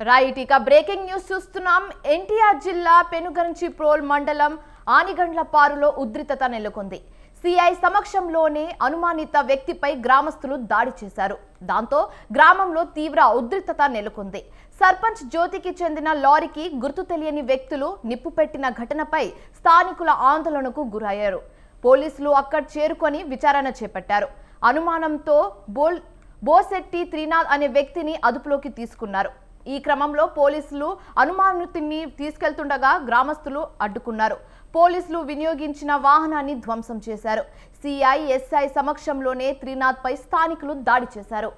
Right ఇక breaking news చూస్తున్నాం. ఎన్టీఆర్ జిల్లా పెనుగంచి ప్రోల్ మండలం ఆనిగండ్ల పారులో ఉద్రిక్తత నెలకొంది. సిఐ సమక్షంలోనే అనుమానిత వ్యక్తిపై గ్రామస్తులు దాడి చేశారు. దాంతో గ్రామంలో తీవ్ర ఉద్రిక్తత నెలకొంది. సర్పంచ్ జ్యోతికి చెందిన లారీకి గుర్తు తెలియని వ్యక్తులు నిప్పు పెట్టిన ఘటనపై స్థానికుల ఆందోళనకు గురయ్యారు. పోలీసులు అక్కడ చేరుకొని విచారణ చేపట్టారు. అనుమానంతో బోల్ బోసెట్టి త్రినాథ్ అనే వ్యక్తిని అదుపులోకి తీసుకున్నారు. ఈ క్రమంలో పోలీసులు అనుమానితుని తీసుకెళ్తుండగా గ్రామస్తులు అడ్డుకున్నారు. పోలీసులు వినియోగించిన వాహనాన్ని ధ్వంసం చేశారు. సిఐ ఎస్ఐ సమక్షంలోనే త్రినాథ్ పై స్థానికులు దాడి చేశారు.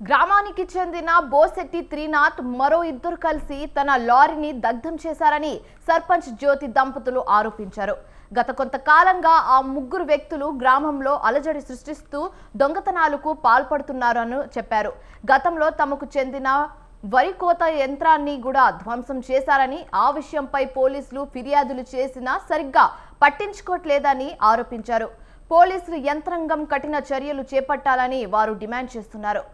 గ్రామానికి చెందిన బోసెట్టి త్రినాథ్ మరో ఇద్దరు కలిసి తన లారీని దగ్ధం చేశారని సర్పంచ్ జ్యోతి దంపతులు ఆరోపించారు. గత కొంతకాలంగా ఆ ముగ్గురు వ్యక్తులు గ్రామంలో అలజడి సృష్టిస్తూ దొంగతనాలకు పాల్పడుతున్నారని చెప్పారు. గతంలో తమకు చెందిన వరి కోత యంత్రాన్ని కూడా ధ్వంసం చేశారని ఆ విషయంపై పోలీసులు ఫిర్యాదులు చేసినా సరిగ్గా పట్టించుకోవట్లేదని ఆరోపించారు. పోలీసులు యంత్రాంగం కఠిన చర్యలు చేపట్టాలని వారు డిమాండ్ చేస్తున్నారు.